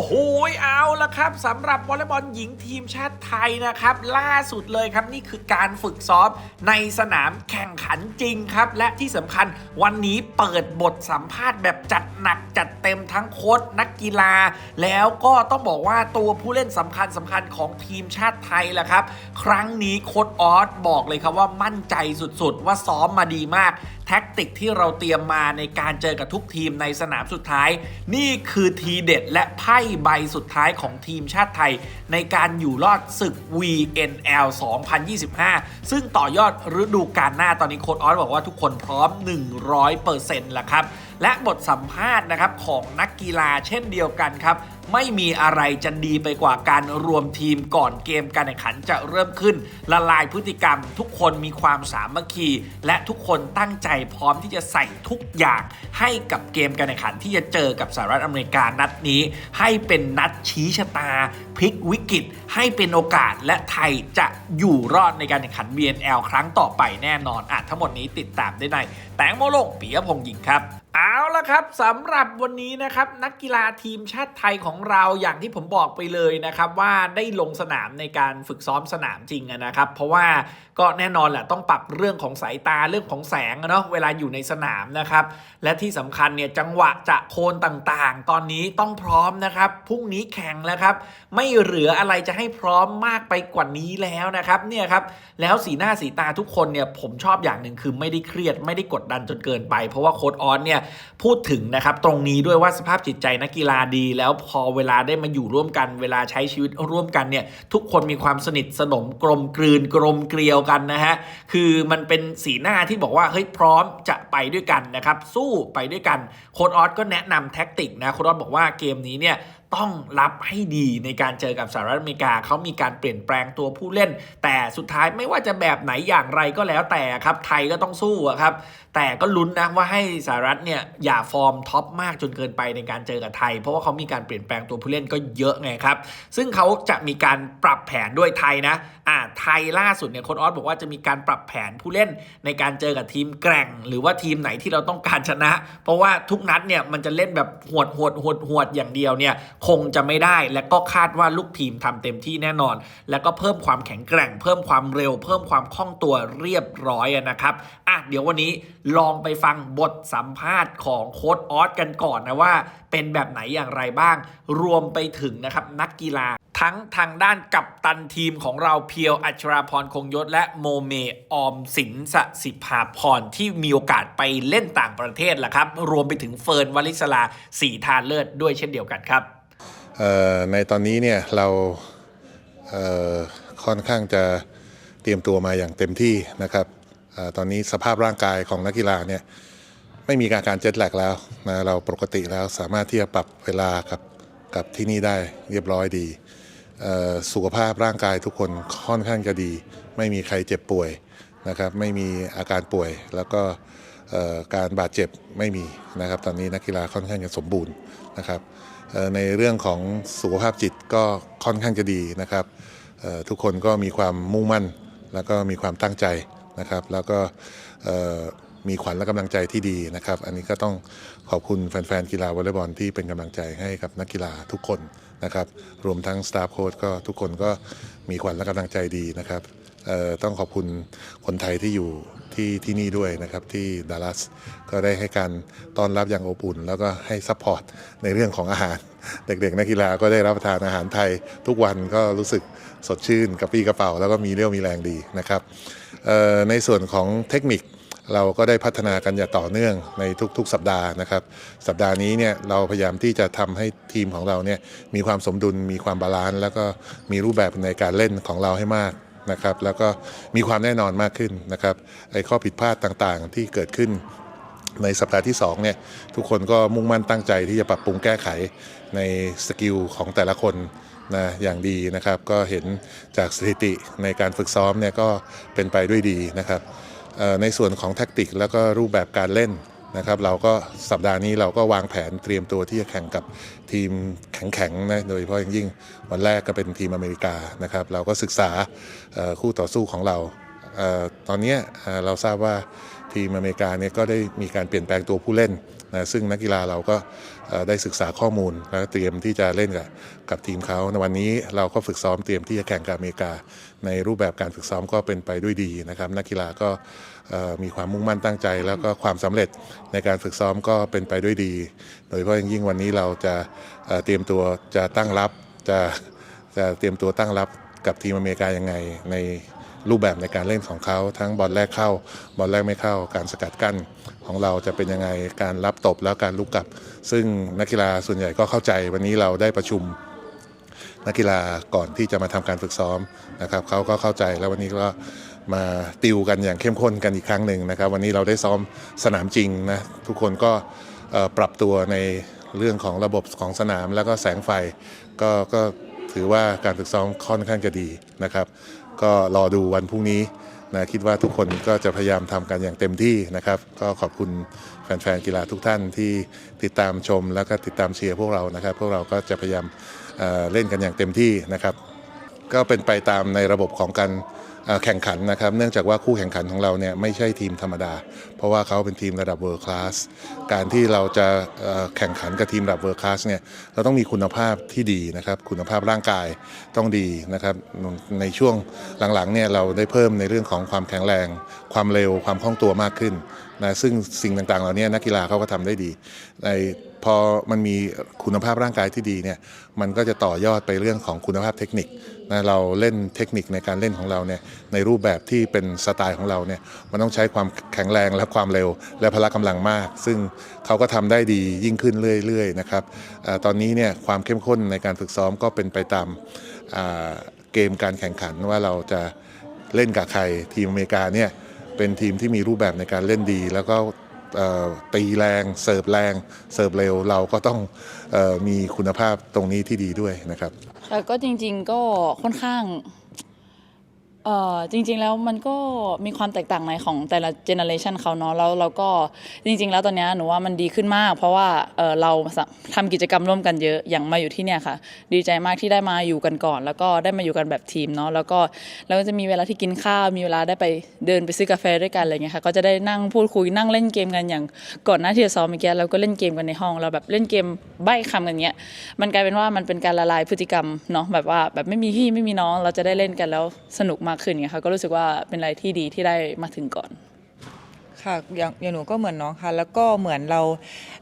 อ้โหเอาละครับสำหรับวอลเลย์บอลหญิงทีมชาติไทยนะครับ ล่าสุดเลยครับนี่คือการฝึกซ้อมในสนามแข่งขันจริงครับ และที่สำคัญวันนี้เปิดบทสัมภาษณ์แบบจัดหนักจัดเต็มทั้งโค้ชนักกีฬา แล้วก็ต้องบอกว่าตัวผู้เล่นสำคัญสำคัญของทีมชาติไทยแหละครับ ครั้งนี้โค้ชออสบอกเลยครับว่ามั่นใจสุดๆ ว่าซ้อมมาดีมากแท็กติกที่เราเตรียมมาในการเจอกับทุกทีมในสนามสุดท้าย นี่คือทีเด็ดและไพ่ใบสุดท้ายของทีมชาติไทย ในการอยู่รอดศึก VNL 2025 ซึ่งต่อยอดฤดูกาลหน้าตอนนี้โค้ชออสบอกว่าทุกคนพร้อม 100%แล้วครับ และบทสัมภาษณ์นะครับของนักกีฬาเช่นเดียวกันครับ ไม่มีอะไรจะดีไปกว่าการรวมทีมก่อนเกมการแข่งขันจะเริ่มขึ้น ละลายพฤติกรรม ทุกคนมีความสามัคคี และทุกคนตั้งใจพร้อมที่จะใส่ทุกอย่างให้กับเกมการแข่งขันที่จะเจอกับสหรัฐอเมริกานัดนี้ ให้เป็นนัดชี้ชะตาพลิกวิกฤต ให้เป็นโอกาสและไทยจะอยู่รอดในการแข่งขัน BNL ครั้งต่อไปแน่นอนอะทั้งหมดนี้ติดตามได้ในแตงโมโลกปิยพงษ์หญิงครับ เอาละครับสำหรับวันนี้นะครับนักกีฬาทีมชาติไทยของเราอย่างที่ผมบอกไปเลยนะครับว่าได้ลงสนามในการฝึกซ้อมสนามจริงนะครับ เพราะว่า ก็แน่นอนแหละต้องปรับเรื่องของสายตาเรื่องของแสงเนาะเวลาอยู่ในสนามนะครับ และที่สำคัญเนี่ยจังหวะจะโคนต่างๆ ตอนนี้ต้องพร้อมนะครับพรุ่งนี้แข่งแล้วครับ ไม่เหลืออะไรจะให้พร้อมมากไปกว่านี้แล้วนะครับเนี่ยครับแล้วสีหน้าสีตาทุกคนเนี่ยผมชอบอย่างหนึ่งคือไม่ได้เครียดไม่ได้กดดันจนเกินไป เพราะว่าโค้ดออนเนี่ยพูดถึงนะครับตรงนี้ด้วยว่าสภาพจิตใจนักกีฬาดี แล้วพอเวลาได้มาอยู่ร่วมกัน เวลาใช้ชีวิตร่วมกันเนี่ยทุกคนมีความสนิทสนมกลมกลืนกลมเกลียวกันนะฮะ คือมันเป็นสีหน้าที่บอกว่าเฮ้ยพร้อมจะไปด้วยกันนะครับ สู้ไปด้วยกัน โค้ดออสก็แนะนำแท็กติกนะ โค้ดออสบอกว่าเกมนี้เนี่ย ต้องรับให้ดีในการเจอกับสหรัฐอเมริกาเขามีการเปลี่ยนแปลงตัวผู้เล่น แต่สุดท้ายไม่ว่าจะแบบไหนอย่างไรก็แล้วแต่ครับไทยก็ต้องสู้ครับแต่ก็ลุ้นนะว่าให้สหรัฐเนี่ยอย่าฟอร์มท็อปมากจนเกินไปในการเจอกับไทย เพราะว่าเขามีการเปลี่ยนแปลงตัวผู้เล่นก็เยอะไงครับ ซึ่งเขาจะมีการปรับแผนด้วยไทยนะอ่าไทยล่าสุดเนี่ยโค้ชออสบอกว่าจะมีการปรับแผนผู้เล่นในการเจอกับทีมแกร่ง หรือว่าทีมไหนที่เราต้องการชนะ เพราะว่าทุกนัดเนี่ยมันจะเล่นแบบหวดหวดหวดหวดอย่างเดียวเนี่ยคงจะไม่ได้ และก็คาดว่าลูกทีมทำเต็มที่แน่นอน และก็เพิ่มความแข็งแกร่ง เพิ่มความเร็ว เพิ่มความคล่องตัวเรียบร้อยนะครับอะเดี๋ยววันนี้ลองไปฟังบทสัมภาษณ์ของโค้ดออสกันก่อนนะว่า เป็นแบบไหนอย่างไรบ้าง รวมไปถึงนะครับนักกีฬา ทั้งทางด้านกัปตันทีมของเราเพียวอัชราพรคงยศ และโมเมออมสินสสิภาพรที่มีโอกาสไปเล่นต่างประเทศแหละครับ รวมไปถึงเฟิร์นวลิสลาสีทานเลิศด้วยเช่นเดียวกันครับในตอนนี้เนี่ยเราเค่อนข้างจะเตรียมตัวมาอย่างเต็มที่นะครับออตอนนี้สภาพร่างกายของนักกีฬาเนี่ยไม่มีอาการเจ็ตแลกแล้วนะเราปกติแล้วสามารถที่จะปรับเวลากับกับที่นี่ได้เรียบร้อยดี สุขภาพร่างกายทุกคนค่อนข้างจะดี ไม่มีใครเจ็บป่วยนะครับไม่มีอาการป่วยแล้วก็การบาดเจ็บไม่มีนะครับตอนนี้นักกีฬาค่อนข้างจะสมบูรณ์นะครับในเรื่องของสุขภาพจิตก็ค่อนข้างจะดีนะครับทุกคนก็มีความมุ่งมั่น แล้วก็มีความตั้งใจนะครับ แล้วก็ มีขวัญและกำลังใจที่ดีนะครับ อันนี้ก็ต้องขอบคุณแฟนๆกีฬาวอลเลย์บอลที่เป็นกำลังใจให้กับนักกีฬาทุกคนนะครับ รวมทั้งสตาฟโค้ชก็ทุกคนก็มีขวัญและกำลังใจดีนะครับเอ่อต้องขอบคุณคนไทยที่อยู่ที่ที่นี่ด้วยนะครับที่ดัลลัสก็ได้ให้การต้อนรับอย่างอบอุ่น แล้วก็ให้ซัพพอร์ตในเรื่องของอาหาร เด็กๆนักกีฬาก็ได้รับประทานอาหารไทย ทุกวันก็รู้สึกสดชื่นกระปรี้กระเป๋า แล้วก็มีเรี่ยวมีแรงดีนะครับเอ่อในส่วนของเทคนิค เราก็ได้พัฒนากันอย่างต่อเนื่องในทุกๆ สัปดาห์นะครับ สัปดาห์นี้เนี่ยเราพยายามที่จะทำให้ทีมของเราเนี่ยมีความสมดุลมีความบาลานซ์แล้วก็มีรูปแบบในการเล่นของเราให้มากนะครับ แล้วก็มีความแน่นอนมากขึ้นนะครับไอ้ข้อผิดพลาดต่างๆ ที่เกิดขึ้นในสัปดาห์ที่2เนี่ยทุกคนก็มุ่งมั่นตั้งใจที่จะปรับปรุงแก้ไขในสกิลของแต่ละคนนะอย่างดีนะครับ ก็เห็นจากสถิติในการฝึกซ้อมเนี่ยก็เป็นไปด้วยดีนะครับ ในส่วนของแท็กติกแล้วก็รูปแบบการเล่นนะครับเราก็สัปดาห์นี้เราก็วางแผนเตรียมตัวที่จะแข่งกับทีมแข็งๆนะโดยเฉพาะอย่างยิ่งวันแรกก็เป็นทีมอเมริกานะครับเราก็ศึกษาคู่ต่อสู้ของเรา ตอนนี้เราทราบว่าทีมอเมริกาเนี่ยก็ได้มีการเปลี่ยนแปลงตัวผู้เล่นนะซึ่งนักกีฬาเราก็ได้ศึกษาข้อมูลแล้วเตรียมที่จะเล่นกับกับทีมเขาในวันนี้เราก็ฝึกซ้อมเตรียมที่จะแข่งกับอเมริกา ในรูปแบบการฝึกซ้อมก็เป็นไปด้วยดีนะครับนักกีฬาก็มีความมุ่งมั่นตั้งใจ แล้วก็ความสำเร็จในการฝึกซ้อมก็เป็นไปด้วยดี โดยเฉพาะอย่างยิ่งวันนี้เราจะเเตรียมตัวจะตั้งรับจะจะเตรียมตัวตั้งรับกับทีมอเมริกายังไงใน รูปแบบในการเล่นของเขาทั้งบอลแรกเข้าบอลแรกไม่เข้า การสกัดกั้นของเราจะเป็นยังไงการรับตบแล้วการลุกกลับ ซึ่งนักกีฬาส่วนใหญ่ก็เข้าใจวันนี้เราได้ประชุมนักกีฬาก่อนที่จะมาทำการฝึกซ้อมนะครับเขาก็เข้าใจแล้ววันนี้ก็มาติวกันอย่างเข้มข้นกันอีกครั้งหนึ่งนะครับ วันนี้เราได้ซ้อมสนามจริงนะทุกคนก็ปรับตัวในเรื่องของระบบของสนามแล้วก็แสงไฟก็ก็ ถือว่าการฝึกซ้อมค่อนข้างจะดีนะครับ ก็รอดูวันพรุ่งนี้นะคิดว่าทุกคนก็จะพยายามทำกันอย่างเต็มที่นะครับ ก็ขอบคุณแฟนๆกีฬาทุกท่านที่ติดตามชมแล้วก็ติดตามเชียร์พวกเรานะครับ พวกเราก็จะพยายามเล่นกันอย่างเต็มที่นะครับ ก็เป็นไปตามในระบบของการ แข่งขันนะครับ เนื่องจากว่าคู่แข่งขันของเราเนี่ยไม่ใช่ทีมธรรมดา เพราะว่าเขาเป็นทีมระดับ World Class การที่เราจะแข่งขันกับทีมระดับ World Class เนี่ยเราต้องมีคุณภาพที่ดีนะครับ คุณภาพร่างกายต้องดีนะครับ ในช่วงหลังๆเนี่ยเราได้เพิ่มในเรื่องของความแข็งแรง ความเร็วความคล่องตัวมากขึ้นนะซึ่งสิ่งต่างๆเหล่านี้นักกีฬาเขาก็ทำได้ดีใน พอมันมีคุณภาพร่างกายที่ดีเนี่ยมันก็จะต่อยอดไปเรื่องของคุณภาพเทคนิคนะเราเล่นเทคนิคในการเล่นของเราเนี่ยในรูปแบบที่เป็นสไตล์ของเราเนี่ยมันต้องใช้ความแข็งแรงและความเร็ว และพละกำลังมาก ซึ่งเขาก็ทำได้ดียิ่งขึ้นเรื่อยๆนะครับอตอนนี้เนี่ยความเข้มข้นในการฝึกซ้อมก็เป็นไปตามเกมการแข่งขันว่าเราจะเล่นกับใครทีมอเมริกาเนี่ยเป็นทีมที่มีรูปแบบในการเล่นดี แล้วก็ ตีแรงเสิร์ฟแรงเสิร์ฟเร็วเราก็ต้องออมีคุณภาพตรงนี้ที่ดีด้วยนะครับ ค่ะก็จริงๆก็ค่อนข้าง เออจริงๆแล้วมันก็มีความแตกต่างในของแต่ละเจเนอเรชันเขาเนาะแล้วเราก็จริง ๆ แล้วตอนเนี้ยหนูว่ามันดีขึ้นมาก เพราะว่าเออเราทำกิจกรรมร่วมกันเยอะอย่างมาอยู่ที่เนี่ยค่ะ ดีใจมากที่ได้มาอยู่กันก่อน แล้วก็ได้มาอยู่กันแบบทีมเนาะแล้วก็เราก็จะมีเวลาที่กินข้าวมีเวลาได้ไปเดินไปซื้อกาแฟด้วยกันอะไรเงี้ยค่ะก็จะได้นั่งพูดคุยนั่งเล่นเกมกันอย่างก่อนหน้าที่จะซ้อมเมื่อกี้เราก็เล่นเกมกันในห้องเราแบบเล่นเกมใบ้คำกันเงี้ยมันกลายเป็นว่ามันเป็นการละลายพฤติกรรมเนาะแบบว่าแบบไม่มีพี่ไม่มีน้องเราจะได้เล่นกันแล้วสนุกมากขึ้นเงี้ยค่ะก็รู้สึกว่าเป็นอะไรที่ดีที่ได้มาถึงก่อนค่ะอย่างอย่างหนูก็เหมือนน้องค่ะ แล้วก็เหมือนเรา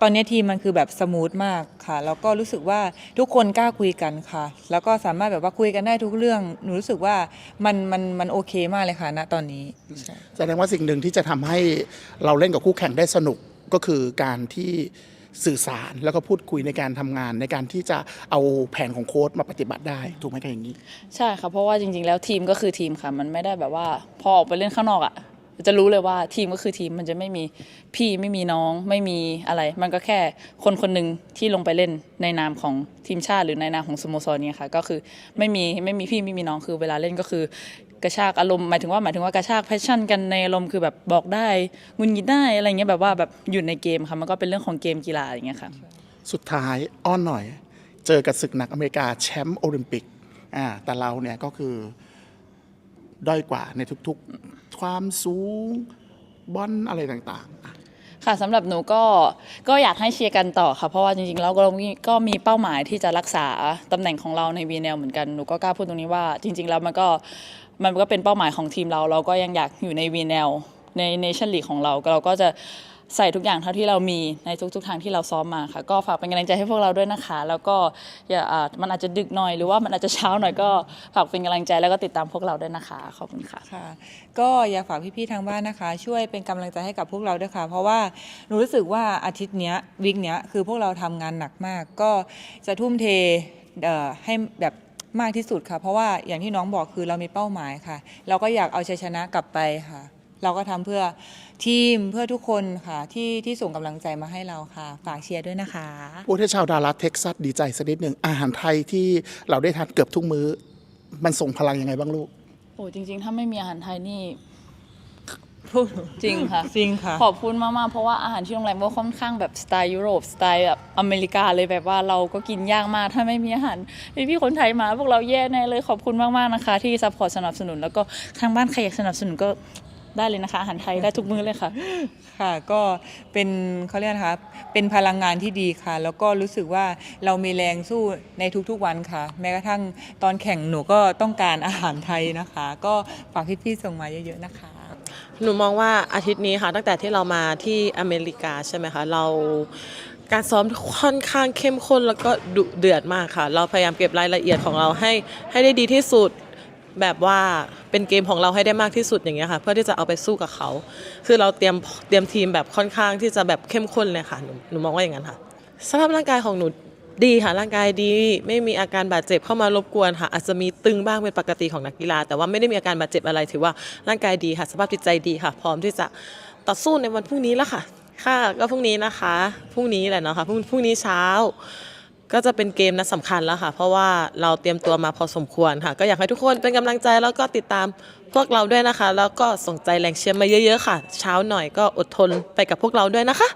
ตอนนี้ทีมมันคือแบบสมูทมากค่ะ แล้วก็รู้สึกว่าทุกคนกล้าคุยกันค่ะ แล้วก็สามารถแบบว่าคุยกันได้ทุกเรื่อง หนูรู้สึกว่ามันมันมันโอเคมากเลยค่ะณตอนนี้ใช่แสดงว่าสิ่งหนึ่งที่จะทำให้เราเล่นกับคู่แข่งได้สนุกก็คือการที่ สื่อสารแล้วก็พูดคุยในการทำงานในการที่จะเอาแผนของโค้ดมาปฏิบัติได้ถูกไหมคะอย่างนี้ ใช่ค่ะเพราะว่าจริง ๆ แล้วทีมก็คือทีมค่ะ มันไม่ได้แบบว่าพอออกไปเล่นข้างนอกอะจะรู้เลยว่าทีมก็คือทีมมันจะไม่มีพี่ไม่มีน้องไม่มีอะไร มันก็แค่คนคนหนึ่งที่ลงไปเล่นในนามของทีมชาติ หรือในนามของสโมสรเนี่ยค่ะ ก็คือไม่มีไม่มีพี่ไม่มีน้องคือเวลาเล่นก็คือ กระชากอารมณ์หมายถึงว่าหมายถึงว่ากระชากแพชชั่นกันในอารมณ์คือแบบบอกได้งุนงิดได้อะไรเงี้ยแบบว่าแบบอยู่ในเกมค่ะมันก็เป็นเรื่องของเกมกีฬาอย่างเงี้ยค่ะสุดท้ายอ้อนหน่อย เจอกับศึกหนักอเมริกาแชมป์โอลิมปิกอ่าแต่เราเนี่ยก็คือด้อยกว่าในทุกๆ ความสูงบอลอะไรต่างๆอะค่ะสำหรับหนูก็ก็อยากให้เชียร์กันต่อค่ะ เพราะว่าจริงๆแล้วก็มีก็มีเป้าหมายที่จะรักษาตำแหน่งของเราในวีเนลเหมือนกันหนูก็กล้าพูดตรงนี้ว่า จริง ๆ แล้วมันก็ มันก็เป็นเป้าหมายของทีมเรา เราก็ยังอยากอยู่ในวีเนลในเนชั่นลีกของเราเราก็จะใส่ทุกอย่างเท่าที่เรามีในทุกๆทางที่เราซ้อมมาค่ะ ก็ฝากเป็นกำลังใจให้พวกเราด้วยนะคะ แล้วก็อย่ามันอาจจะดึกหน่อยหรือว่ามันอาจจะเช้าหน่อยก็ฝากเป็นกำลังใจแล้วก็ติดตามพวกเราด้วยนะคะขอบคุณค่ะค่ะ ก็อยากฝากพี่ๆทางบ้านนะคะ ช่วยเป็นกำลังใจให้กับพวกเราด้วยค่ะ เพราะว่าหนูรู้สึกว่าอาทิตย์เนี้ยวิกเนี้ยคือพวกเราทำงานหนักมาก ก็จะทุ่มเทให้แบบ มากที่สุดค่ะ เพราะว่าอย่างที่น้องบอกคือเรามีเป้าหมายค่ะ เราก็อยากเอาชัยชนะกลับไปค่ะ เราก็ทำเพื่อทีมเพื่อทุกคนค่ะ ที่ที่ส่งกำลังใจมาให้เราค่ะ ฝากเชียร์ด้วยนะคะ พูดให้ชาวดารัสเท็กซัสดีใจสักนิดหนึ่งอาหารไทยที่เราได้ทานเกือบทุกมื้อ มันส่งพลังยังไงบ้างลูก โอ้จริงๆ ถ้าไม่มีอาหารไทยนี่ พวกหนูจริงค่ะ จริงค่ะ ขอบคุณมากๆ เพราะว่าอาหารที่โรงแรมก็ค่อนข้างแบบสไตล์ยุโรปสไตล์แบบอเมริกาเลยแบบว่าเราก็กินยากมากถ้าไม่มีอาหารพี่ๆคนไทยมา พวกเราแย่แน่เลยขอบคุณมากๆนะคะ ที่ซัพพอร์ตสนับสนุน แล้วก็ทางบ้านใครอยากสนับสนุนก็ได้เลยนะคะอาหารไทยได้ทุกมื้อเลยค่ะ ค่ะก็เป็นเขาเรียกนะคะเป็นพลังงานที่ดีค่ะ แล้วก็รู้สึกว่าเรามีแรงสู้ในทุกๆวันค่ะ แม้กระทั่งตอนแข่งหนูก็ต้องการอาหารไทยนะคะ ก็ฝากพี่ๆส่งมาเยอะๆนะคะ หนูมองว่าอาทิตย์นี้ค่ะตั้งแต่ที่เรามาที่อเมริกาใช่ไหมคะเราการซ้อมค่อนข้างเข้มข้นแล้วก็ดุเดือดมากค่ะ เราพยายามเก็บรายละเอียดของเราให้ให้ได้ดีที่สุดแบบว่าเป็นเกมของเราให้ได้มากที่สุดอย่างเงี้ยค่ะ เพื่อที่จะเอาไปสู้กับเขา คือเราเตรียมเตรียมทีมแบบค่อนข้างที่จะแบบเข้มข้นเลยค่ะหนูหนูมองว่าอย่างนั้นค่ะสภาพร่างกายของหนู ดีค่ะร่างกายดี ไม่มีอาการบาดเจ็บเข้ามารบกวนค่ะอาจจะมีตึงบ้างเป็นปกติของนักกีฬา แต่ว่าไม่ได้มีอาการบาดเจ็บอะไรถือว่าร่างกายดีค่ะสภาพจิตใจดีค่ะ พร้อมที่จะต่อสู้ในวันพรุ่งนี้แล้วค่ะ ค่ะก็พรุ่งนี้นะคะพรุ่งนี้แหละเนาะค่ะพรุ่งพรุ่งนี้เช้า ก็จะเป็นเกมนัดสำคัญแล้วค่ะ เพราะว่าเราเตรียมตัวมาพอสมควรค่ะ ก็อยากให้ทุกคนเป็นกำลังใจแล้วก็ติดตามพวกเราด้วยนะคะ แล้วก็ส่งใจแรงเชียร์มาเยอะๆค่ะ เช้าหน่อยก็อดทนไปกับพวกเราด้วยนะคะ